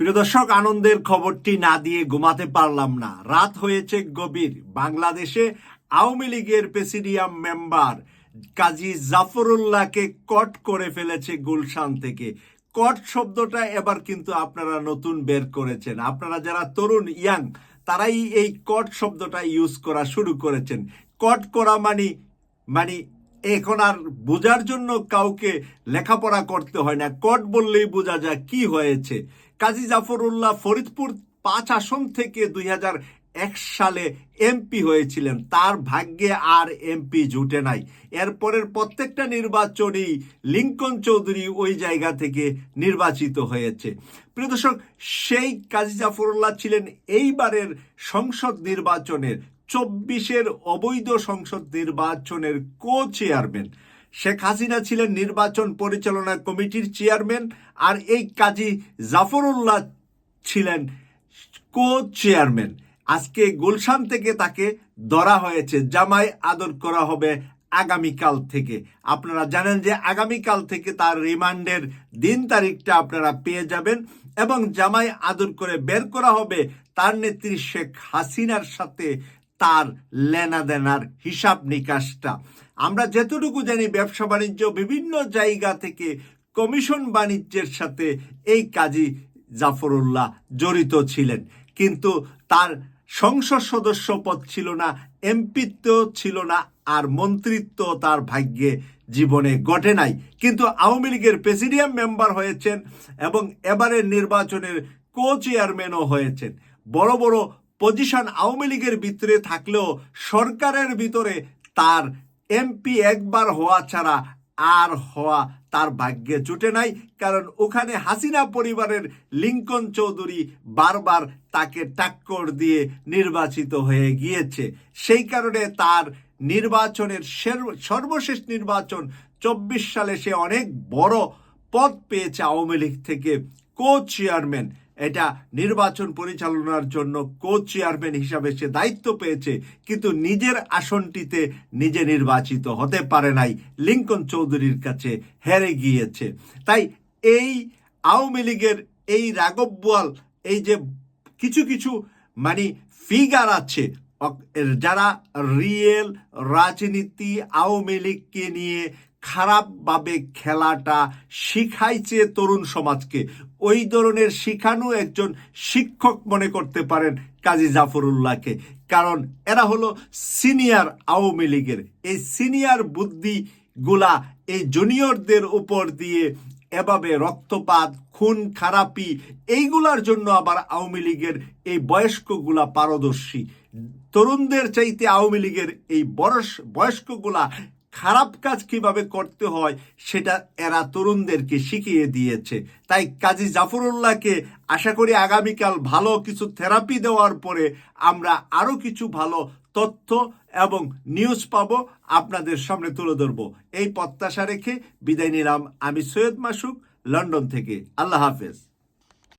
প্রিয় দর্শক, আনন্দের খবরটি না দিয়ে ঘুমাতে পারলাম না। রাত হয়েছে গভীর। বাংলাদেশে আওয়ামী লীগের প্রেসিডিয়াম মেম্বার কাজী জাফরুল্লাহকে কট করে ফেলেছে গুলশান থেকে। কট শব্দটা এবার কিন্তু আপনারা নতুন বের করেছেন। আপনারা যারা তরুণ, ইয়াং, তারাই এই কট শব্দটা ইউজ করা শুরু করেছেন। কট করা মানে মানে এখন আর বোঝার জন্য কাউকে লেখাপড়া করতে হয় না। কট বললেই বোঝা যায় কি হয়েছে। কাজী জাফরুল্লাহ ফরিদপুর পাঁচ আসন থেকে দুই এক সালে এমপি হয়েছিলেন। তার ভাগ্যে আর এমপি জুটে নাই। এরপরের প্রত্যেকটা নির্বাচনেই লিঙ্কন চৌধুরী ওই জায়গা থেকে নির্বাচিত হয়েছে। প্রিয় দর্শক, সেই কাজী জাফরুল্লাহ ছিলেন এইবারের সংসদ নির্বাচনের চব্বিশের অবৈধ সংসদ নির্বাচনের কো চেয়ারম্যান শেখ হাসিনা ছিলেন নির্বাচন পরিচালনা কমিটির চেয়ারম্যান আর এই কাজী জাফরুল্লাহ ছিলেন কো চেয়ারম্যান আজকে গুলশান থেকে তাকে ধরা হয়েছে। জামাই আদর করা হবে আগামীকাল থেকে। আপনারা জানেন যে আগামীকাল থেকে তার রিমান্ডের দিন তারিখটা আপনারা পেয়ে যাবেন এবং জামাই আদর করে বের করা হবে তার নেত্রী শেখ হাসিনার সাথে তার লেনা দেনার হিসাব নিকাশটা। আমরা যেতটুকু জানি, ব্যবসা বাণিজ্য বিভিন্ন জায়গা থেকে কমিশন বাণিজ্যের সাথে এই কাজী জাফরুল্লাহ জড়িত ছিলেন। কিন্তু তার সংসদ সদস্য পদ ছিল না এমপিত্ব ছিল না, আর মন্ত্রিত্ব তার ভাগ্যে জীবনে ঘটে নাই। কিন্তু আওয়ামী লীগের প্রেসিডিয়াম মেম্বার হয়েছেন এবং এবারের নির্বাচনের কো চেয়ারম্যানও হয়েছেন। বড় বড় পজিশন আওয়ামী লীগের ভিতরে থাকলেও সরকারের ভিতরে তার এমপি একবার হওয়া ছাড়া আর হওয়া তার ভাগ্যে জুটে নাই। কারণ ওখানে হাসিনা পরিবারের লিঙ্কন চৌধুরী বারবার তাকে টাক্কর দিয়ে নির্বাচিত হয়ে গিয়েছে। সেই কারণে তার নির্বাচনের সের- সর্বশেষ নির্বাচন চব্বিশ সালে সে অনেক বড় পদ পেয়েছে আওয়ামী লীগ থেকে। কো চেয়ারম্যান এটা নির্বাচন পরিচালনার জন্য কো চেয়ারম্যান হিসাবে সে দায়িত্ব পেয়েছে, কিন্তু নিজের আসনটিতে নিজে নির্বাচিত হতে পারে নাই, লিঙ্কন চৌধুরীর কাছে হেরে গিয়েছে। তাই এই আওয়ামী লীগের এই রাঘব বোয়াল এই যে কিছু কিছু মানে ফিগার আছে যারা রিয়েল রাজনীতি আওয়ামী লীগকে নিয়ে খারাপভাবে খেলাটা শিখাইছে তরুণ সমাজকে, ওই ধরনের শিখানো একজন শিক্ষক মনে করতে পারেন কাজী জাফরুল্লাহকে। কারণ এরা হলো সিনিয়র আওয়ামী লীগের। এই সিনিয়র বুদ্ধিগুলা এই জুনিয়রদের উপর দিয়ে এভাবে রক্তপাত, খুন, খারাপি, এইগুলার জন্য আবার আওয়ামী লীগের এই বয়স্কগুলা পারদর্শী। তরুণদের চাইতে আওয়ামী লীগের এই বয়স বয়স্কগুলা খারাপ কাজ কীভাবে করতে হয়, সেটা এরা তরুণদেরকে শিখিয়ে দিয়েছে। তাই কাজী জাফরুল্লাহকে আশা করি আগামীকাল ভালো কিছু থেরাপি দেওয়ার পরে আমরা আরও কিছু ভালো তথ্য এবং নিউজ পাবো আপনাদের সামনে তুলে ধরবো। এই প্রত্যাশা রেখে বিদায় নিলাম আমি সৈয়দ মাসুক, লন্ডন থেকে। আল্লাহ হাফেজ।